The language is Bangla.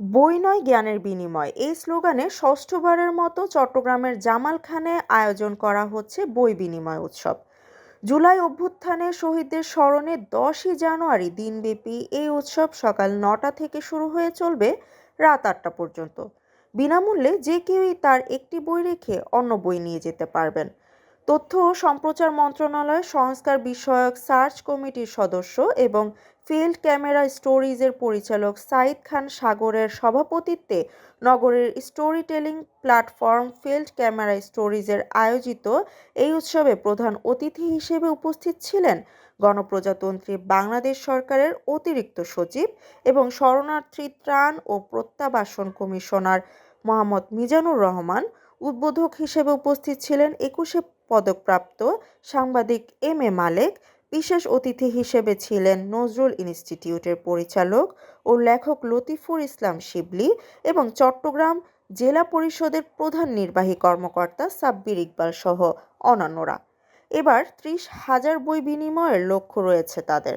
বই নয়, জ্ঞানের বিনিময়। এই স্লোগানে ষষ্ঠবারের মতো চট্টগ্রামের জামালখানে আয়োজন করা হচ্ছে বই বিনিময় উৎসব। জুলাই অভ্যুত্থানে শহীদদের স্মরণে দশই জানুয়ারি দিনব্যাপী এই উৎসব সকাল নটা থেকে শুরু হয়ে চলবে রাত আটটা পর্যন্ত। বিনামূল্যে যে কেউই তার একটি বই রেখে অন্য বই নিয়ে যেতে পারবেন। তথ্য ও সম্প্রচার মন্ত্রণালয় সংস্কার বিষয়ক সার্চ কমিটির সদস্য এবং ফিল্ড ক্যামেরা স্টোরিজের পরিচালক সাইদ খান সাগরের সভাপতিত্বে নগরের story telling platform field camera স্টোরিজের আয়োজিত এই উৎসবে প্রধান অতিথি হিসেবে উপস্থিত ছিলেন গণপ্রজাতন্ত্রী বাংলাদেশ সরকারের অতিরিক্ত সচিব এবং শরণার্থী ত্রাণ ও প্রত্যাবাসন কমিশনার মোহাম্মদ মিজানুর রহমান উদ্বোধক হিসেবে উপস্থিত ছিলেন একুশে পদকপ্রাপ্ত সাংবাদিক এম এ মালেক, বিশেষ অতিথি হিসেবে ছিলেন নজরুল ইনস্টিটিউটের পরিচালক ও লেখক লতিফুর ইসলাম শিবলি এবং চট্টগ্রাম জেলা পরিষদের প্রধান নির্বাহী কর্মকর্তা সাব্বির ইকবাল সহ অন্যান্যরা। এবার ত্রিশ হাজার বই বিনিময়ের লক্ষ্য রয়েছে তাদের।